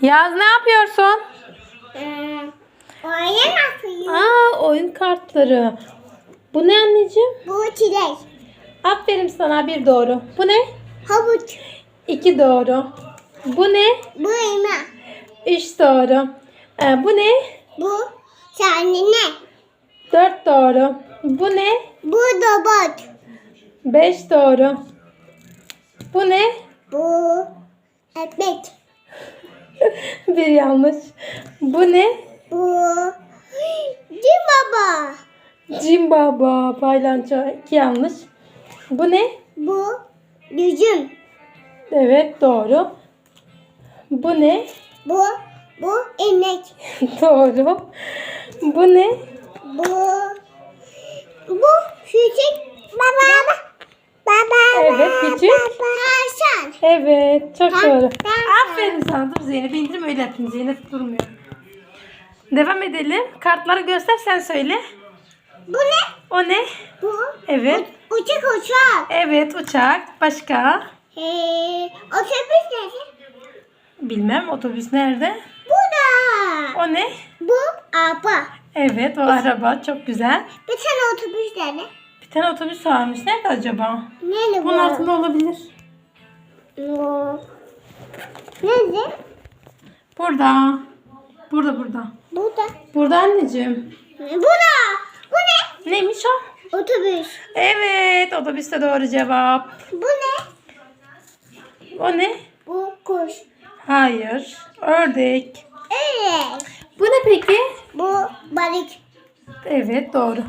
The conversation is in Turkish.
Yaz ne yapıyorsun? Ee, oyun yapıyor. Aa oyun kartları. Bu ne anneciğim? Bu çilek. Aferin sana bir doğru. Bu ne? Havuç. İki doğru. Bu ne? Bu elma. Üç doğru. Ee, bu ne? Bu kendine. Dört doğru. Bu ne? Bu robot. Beş doğru. Bu ne? Bu ekmek. bir yanlış. Bu ne? Bu Cim baba. Cim Baba. Paylanço. İki yanlış. Bu ne? Bu yüzüm. Evet doğru. Bu ne? Bu bu inek. doğru. Bu ne? Bu bu küçük baba. Baba. Evet, küçük. Evet çok Ben- doğru. ben- Aferin sana. Dur Zeynep indirim öyle yapayım. Zeynep durmuyor. Devam edelim. Kartları göster sen söyle. Bu ne? O ne? Bu Evet. uçak uçak. Evet uçak. Başka? Ee, otobüs nerede? Bilmem otobüs nerede? Bu da. O ne? Bu araba. Evet o araba çok güzel. Bir tane otobüs nerede? Bir tane otobüs varmış. Nerede acaba? Nerede bu? Bunun altında olabilir. Bu. Nerede? Burada. Burada burada. Burada. Burada anneciğim. Burada. Bu ne? Neymiş o? Otobüs. Evet otobüste doğru cevap. Bu ne? O ne? Bu kuş. Hayır. Ördek. Evet. Bu ne peki? Bu balık. Evet doğru.